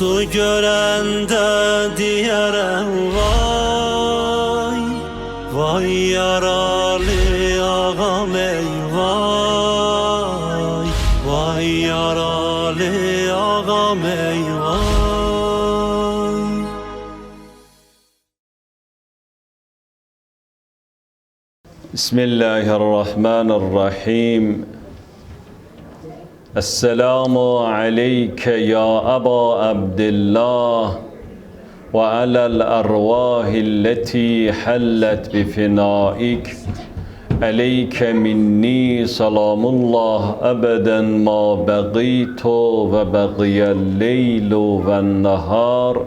Su görende diyere vay Vay yaralı ağam ey vay Vay yaralı ağam ey vay. Bismillahirrahmanirrahim. السلام عليك يا أبا عبد الله وعلى الأرواح التي حلت بفنائك. عليك مني سلام الله أبدا ما بقيت وبقي الليل والنهار.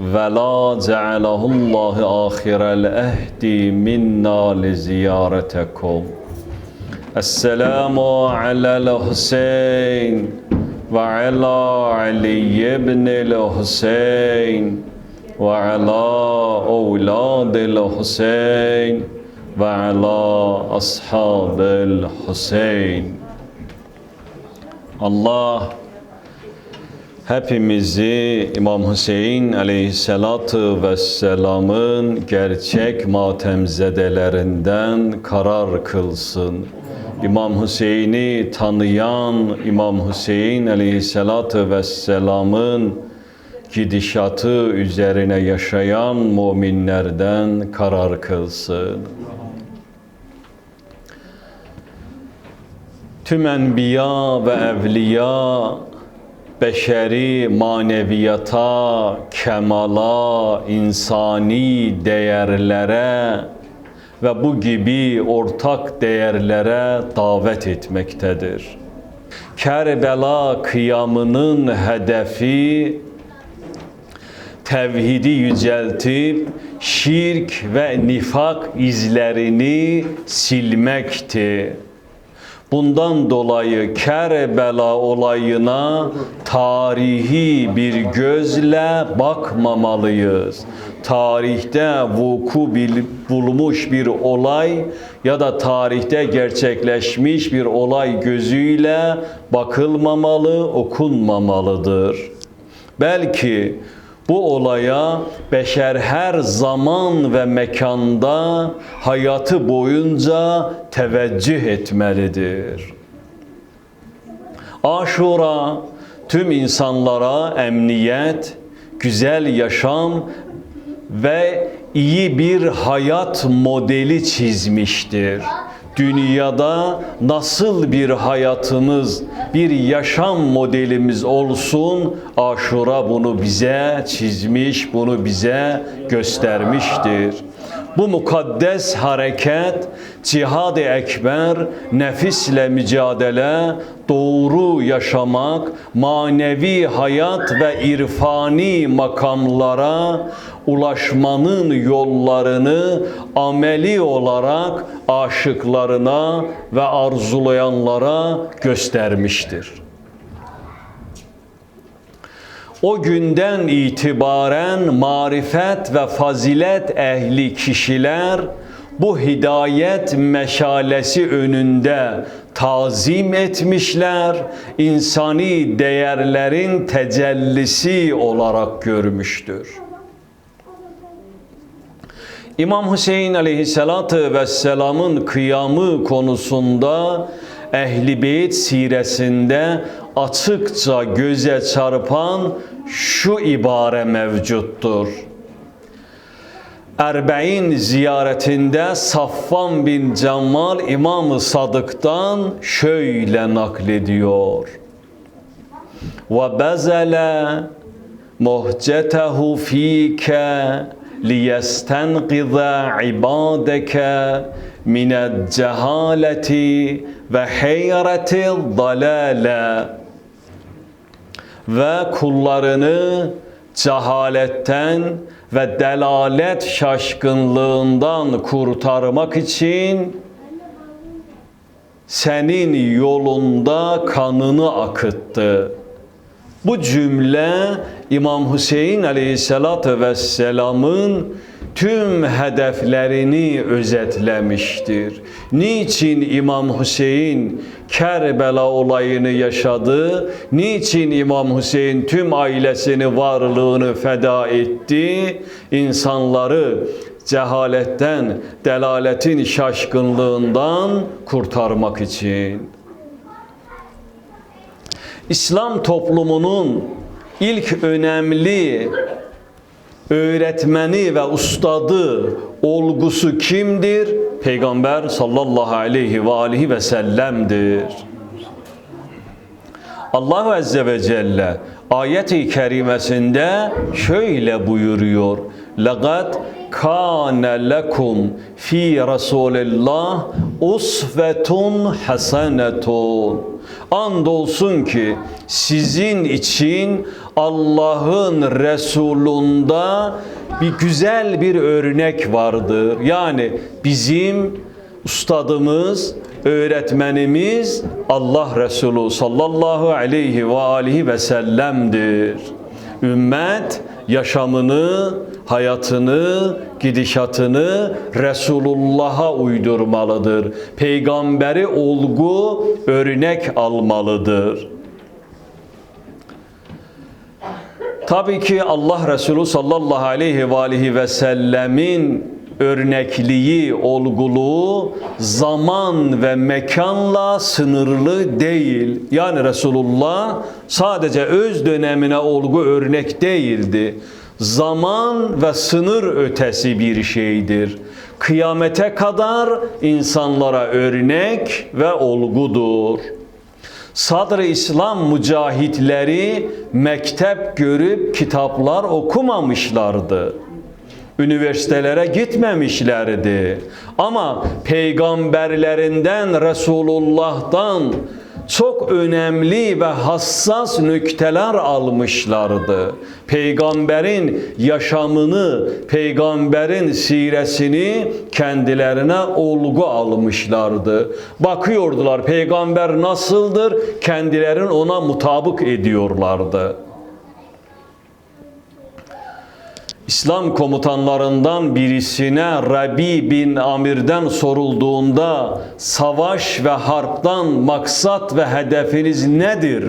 ولا جعله الله آخر الأهد منا لزيارتكم. Esselamu alel Hüseyin ve ala Ali ibnil Hüseyin ve ala evladil Hüseyin ve ala ashabil Hüseyin. Allah hepimizi İmam Hüseyin aleyhissalatu vesselamın gerçek matemzedelerinden karar kılsın. İmam Hüseyin'i tanıyan İmam Hüseyin aleyhissalatu vesselamın gidişatı üzerine yaşayan müminlerden karar kılsın. Tüm enbiya ve evliya beşeri maneviyata, kemala, insani değerlere ve bu gibi ortak değerlere davet etmektedir. Kerbela kıyamının hedefi tevhidi yüceltip şirk ve nifak izlerini silmekti. Bundan dolayı Kerbela olayına tarihi bir gözle bakmamalıyız. Tarihte vuku bulmuş bir olay ya da tarihte gerçekleşmiş bir olay gözüyle bakılmamalı, okunmamalıdır. Belki bu olaya beşer her zaman ve mekanda hayatı boyunca teveccüh etmelidir. Aşura tüm insanlara emniyet, güzel yaşam ve iyi bir hayat modeli çizmiştir. Dünyada nasıl bir hayatımız, bir yaşam modelimiz olsun, Aşura bunu bize çizmiş, bunu bize göstermiştir. Bu mukaddes hareket, cihad-ı ekber, nefisle mücadele, doğru yaşamak, manevi hayat ve irfani makamlara ulaşmanın yollarını ameli olarak aşıklarına ve arzulayanlara göstermiştir. O günden itibaren marifet ve fazilet ehli kişiler bu hidayet meşalesi önünde tazim etmişler, insani değerlerin tecellisi olarak görmüştür. İmam Hüseyin aleyhissalatü vesselamın kıyamı konusunda Ehli Beyt siresinde açıkça göze çarpan şu ibare mevcuttur. Erbe'in ziyaretinde Safvan bin Cemal İmam-ı Sadık'tan şöyle naklediyor. Ve bezele muhcetehu fike liyestenqiza ibadeke minel cehaleti ve heyreti dalale ve kullarını cehaletten ve delalet şaşkınlığından kurtarmak için senin yolunda kanını akıttı. Bu cümle İmam Hüseyin aleyhissalatü vesselamın tüm hedeflerini özetlemiştir. Niçin İmam Hüseyin Kerbela olayını yaşadı? Niçin İmam Hüseyin tüm ailesini, varlığını feda etti? İnsanları cehaletten, delaletin şaşkınlığından kurtarmak için. İslam toplumunun ilk önemli öğretmeni ve ustadı olgusu kimdir? Peygamber sallallahu aleyhi ve aleyhi ve sellem'dir. Allah Azze ve Celle ayet-i kerimesinde şöyle buyuruyor. لَقَدْ كَانَ لَكُمْ ف۪ي رَسُولِ اللّٰهِ اُسْوَةٌ حَسَنَةٌ Andolsun ki sizin için Allah'ın Resulunda bir güzel bir örnek vardır. Yani bizim ustadımız, öğretmenimiz Allah Resulü sallallahu aleyhi ve alihi ve sellem'dir. Ümmet yaşamını, hayatını, gidişatını Resulullah'a uydurmalıdır. Peygamberi olgu, örnek almalıdır. Tabii ki Allah Resulü sallallahu aleyhi ve aleyhi ve sellemin örnekliği, olguluğu zaman ve mekanla sınırlı değil. Yani Resulullah sadece öz dönemine olgu örnek değildi. Zaman ve sınır ötesi bir şeydir. Kıyamete kadar insanlara örnek ve olgudur. Sadr-ı İslam mücahitleri mektep görüp kitaplar okumamışlardı. Üniversitelere gitmemişlerdi. Ama peygamberlerinden, Resulullah'tan çok önemli ve hassas nükteler almışlardı. Peygamberin yaşamını, peygamberin siresini kendilerine olgu almışlardı. Bakıyordular peygamber nasıldır, kendilerin ona mutabık ediyorlardı. İslam komutanlarından birisine Rabi bin Amir'den sorulduğunda savaş ve harptan maksat ve hedefiniz nedir?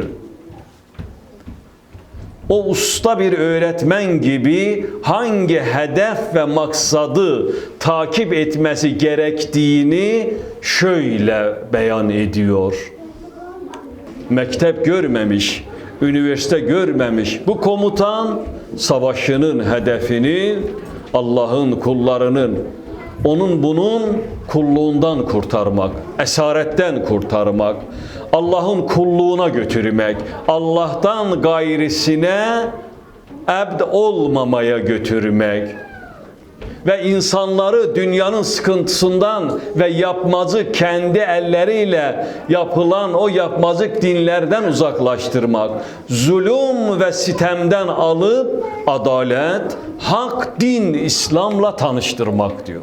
O usta bir öğretmen gibi hangi hedef ve maksadı takip etmesi gerektiğini şöyle beyan ediyor. Mektep görmemiş, üniversite görmemiş bu komutan savaşının hedefini Allah'ın kullarının onun bunun kulluğundan kurtarmak, esaretten kurtarmak, Allah'ın kulluğuna götürmek, Allah'tan gayrisine ebd olmamaya götürmek ve insanları dünyanın sıkıntısından ve yapmacık kendi elleriyle yapılan o yapmacık dinlerden uzaklaştırmak, zulüm ve sitemden alıp adalet, hak, din, İslam'la tanıştırmak diyor.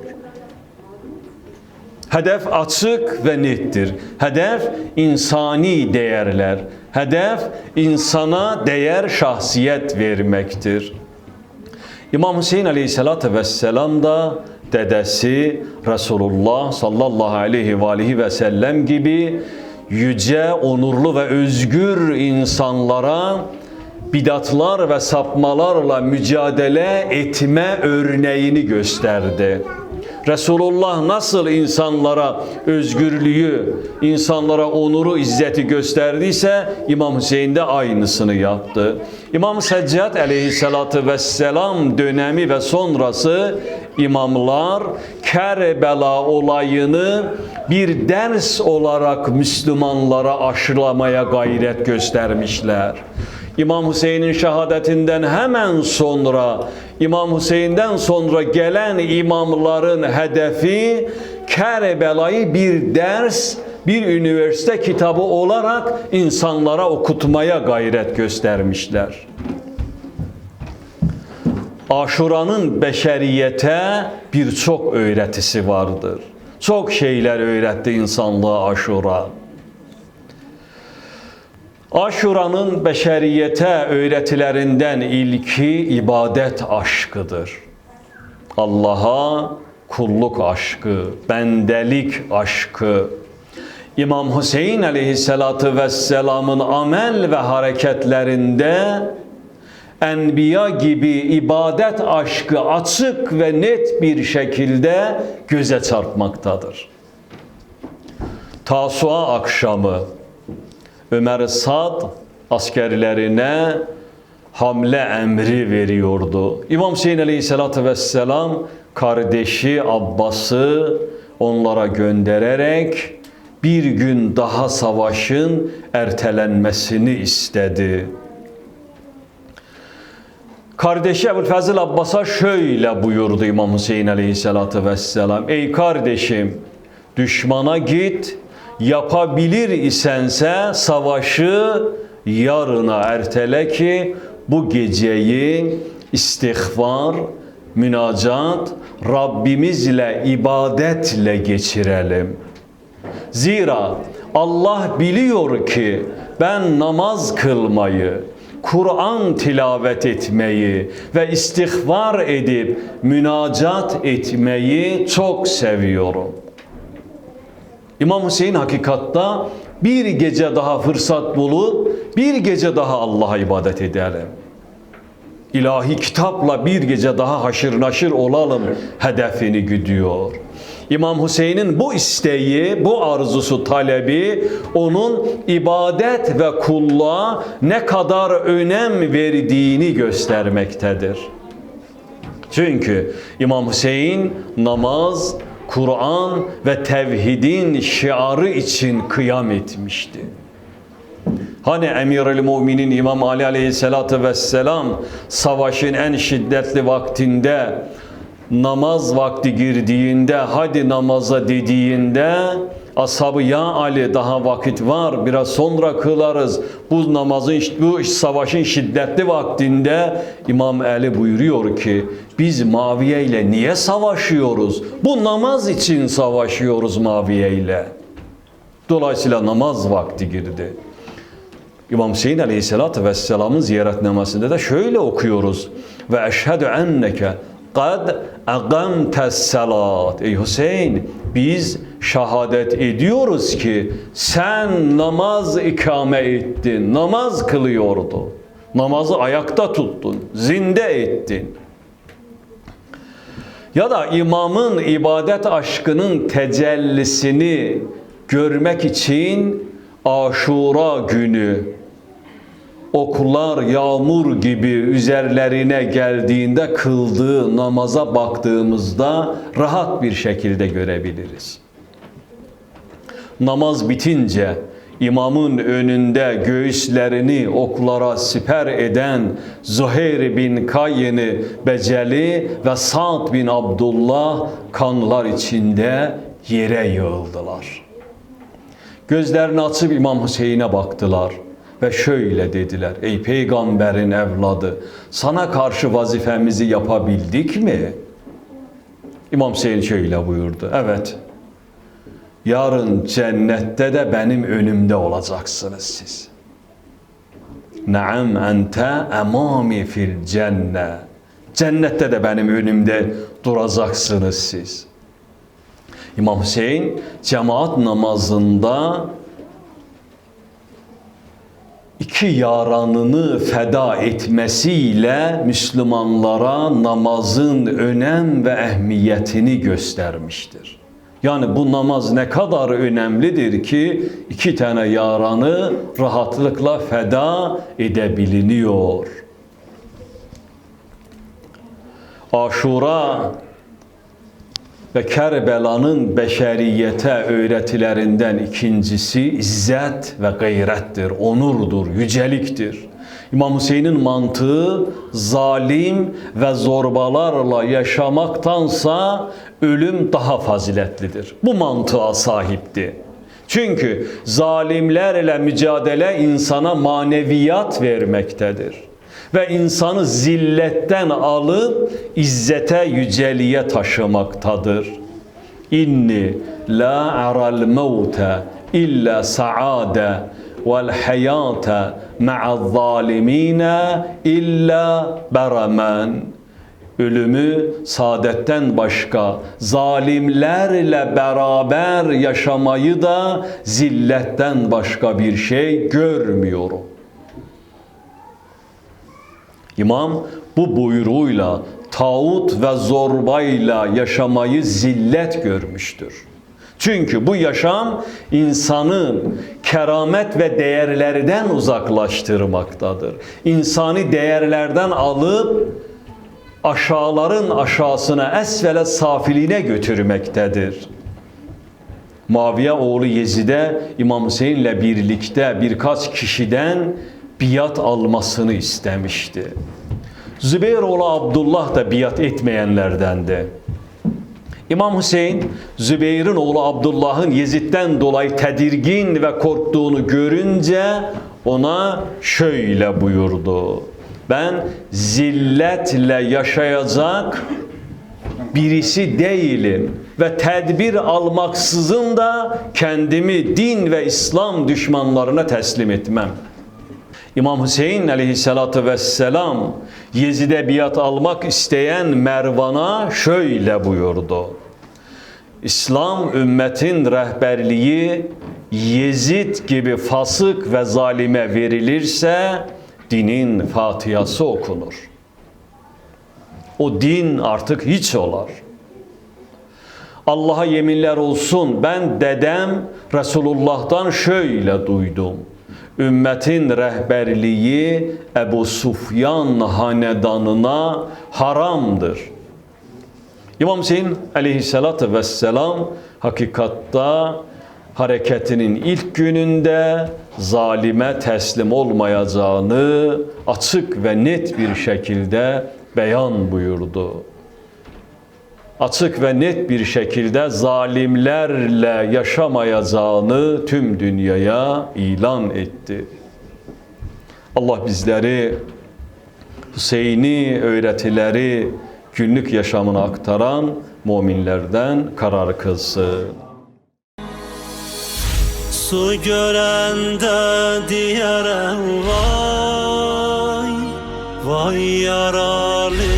Hedef açık ve nettir. Hedef insani değerler. Hedef insana değer, şahsiyet vermektir. İmam Hüseyin Aleyhisselatü Vesselam da dedesi Resulullah sallallahu aleyhi ve aleyhi ve sellem gibi yüce, onurlu ve özgür insanlara bidatlar ve sapmalarla mücadele etme örneğini gösterdi. Resulullah nasıl insanlara özgürlüğü, insanlara onuru, izzeti gösterdiyse İmam Hüseyin de aynısını yaptı. İmam Seccad aleyhissalatü vesselam dönemi ve sonrası imamlar Kerbela olayını bir ders olarak Müslümanlara aşılamaya gayret göstermişler. İmam Hüseyin'in şehadetinden hemen sonra İmam Hüseyin'den sonra gelen imamların hedefi Kerbela'yı bir ders, bir üniversite kitabı olarak insanlara okutmaya gayret göstermişler. Aşuranın beşeriyete birçok öğretisi vardır. Çok şeyler öğretti insanlığa aşura. Aşuranın beşeriyete öğretilerinden ilki ibadet aşkıdır. Allah'a kulluk aşkı, bendelik aşkı. İmam Hüseyin aleyhissalatu vesselamın amel ve hareketlerinde enbiya gibi ibadet aşkı açık ve net bir şekilde göze çarpmaktadır. Tasua akşamı Ömer Sad askerlerine hamle emri veriyordu. İmam Hüseyin Aleyhisselatü Vesselam kardeşi Abbas'ı onlara göndererek bir gün daha savaşın ertelenmesini istedi. Kardeşi Ebu'l-Fazıl Abbas'a şöyle buyurdu İmam Hüseyin Aleyhisselatü Vesselam. Ey kardeşim düşmana git yapabilir isense savaşı yarına ertele ki bu geceyi istihbar, münacat, Rabbimizle ibadetle geçirelim. Zira Allah biliyor ki ben namaz kılmayı, Kur'an tilavet etmeyi ve istihbar edip münacat etmeyi çok seviyorum. İmam Hüseyin hakikatta bir gece daha fırsat bulup bir gece daha Allah'a ibadet edelim. İlahi kitapla bir gece daha haşır naşır olalım hedefini güdüyor. İmam Hüseyin'in bu isteği, bu arzusu, talebi onun ibadet ve kulluğa ne kadar önem verdiğini göstermektedir. Çünkü İmam Hüseyin namaz, Kur'an ve tevhidin şiarı için kıyam etmişti. Hani Emir-i Müminin İmam Ali Aleyhisselatü Vesselam savaşın en şiddetli vaktinde namaz vakti girdiğinde hadi namaza dediğinde ashabı ya Ali daha vakit var biraz sonra kılarız bu namazın bu savaşın şiddetli vaktinde İmam Ali buyuruyor ki biz Maviye ile niye savaşıyoruz? Bu namaz için savaşıyoruz Maviye ile. Dolayısıyla namaz vakti girdi. İmam Hüseyin Aleyhisselatü Vesselam'ın ziyaretnamesinde de şöyle okuyoruz. Ve eşhedü enneke kad agamtes salat. Ey Hüseyin biz şehadet ediyoruz ki sen namaz ikame ettin, namaz kılıyordu. Namazı ayakta tuttun, zinde ettin. Ya da imamın ibadet aşkının tecellisini görmek için Aşura günü okullar yağmur gibi üzerlerine geldiğinde kıldığı namaza baktığımızda rahat bir şekilde görebiliriz. Namaz bitince imamın önünde göğüslerini oklara siper eden Zuhair bin Kayyin'i Beceli ve Sa'd bin Abdullah kanlar içinde yere yığıldılar. Gözlerini açıp İmam Hüseyin'e baktılar ve şöyle dediler. Ey peygamberin evladı sana karşı vazifemizi yapabildik mi? İmam Hüseyin şöyle buyurdu. Evet. Yarın cennette de benim önümde olacaksınız siz. Naam ente emami fil cenne. Cennette de benim önümde duracaksınız siz. İmam Hüseyin cemaat namazında iki yaranını feda etmesiyle Müslümanlara namazın önem ve ehemmiyetini göstermiştir. Yani bu namaz ne kadar önemlidir ki iki tane yaranı rahatlıkla feda edebiliniyor. Aşura ve Kerbela'nın beşeriyete öğretilerinden ikincisi izzet ve gayrettir, onurdur, yüceliktir. İmam Hüseyin'in mantığı zalim ve zorbalarla yaşamaktansa ölüm daha faziletlidir. Bu mantığa sahipti. Çünkü zalimlerle mücadele insana maneviyat vermektedir ve insanı zilletten alıp izzete yüceliğe taşımaktadır. İnni la aral mevte illa saade vel hayate ma'az zalimine illa beramen. ölümü saadetten başka zalimlerle beraber yaşamayı da zilletten başka bir şey görmüyorum. İmam bu buyruğuyla tağut ve zorbayla yaşamayı zillet görmüştür. Çünkü bu yaşam insanı keramet ve değerlerden uzaklaştırmaktadır. İnsani değerlerden alıp aşağıların aşağısına esvele safiliğine götürmektedir. Muaviye oğlu Yezid'e İmam Hüseyin'le birlikte birkaç kişiden biat almasını istemişti. Zübeyir oğlu Abdullah da biat etmeyenlerdendi. İmam Hüseyin, Zübeyir'in oğlu Abdullah'ın Yezid'den dolayı tedirgin ve korktuğunu görünce ona şöyle buyurdu. Ben zilletle yaşayacak birisi değilim ve tedbir almaksızın da kendimi din ve İslam düşmanlarına teslim etmem. İmam Hüseyin aleyhissalatü vesselam Yezid'e biat almak isteyen Mervan'a şöyle buyurdu. İslam ümmetin rehberliği Yezid gibi fasık ve zalime verilirse dinin fatihası okunur. O din artık hiç olar. Allah'a yeminler olsun ben dedem Resulullah'tan şöyle duydum. Ümmetin rehberliği Ebu Sufyan hanedanına haramdır. İmam Hüseyin aleyhissalatü vesselam hakikatta hareketinin ilk gününde zalime teslim olmayacağını açık ve net bir şekilde beyan buyurdu. Açık ve net bir şekilde zalimlerle yaşamayacağını tüm dünyaya ilan etti. Allah bizleri Hüseyin'i öğretileri günlük yaşamına aktaran müminlerden karar kılsın. Su görende diyerem vay Vay yaralı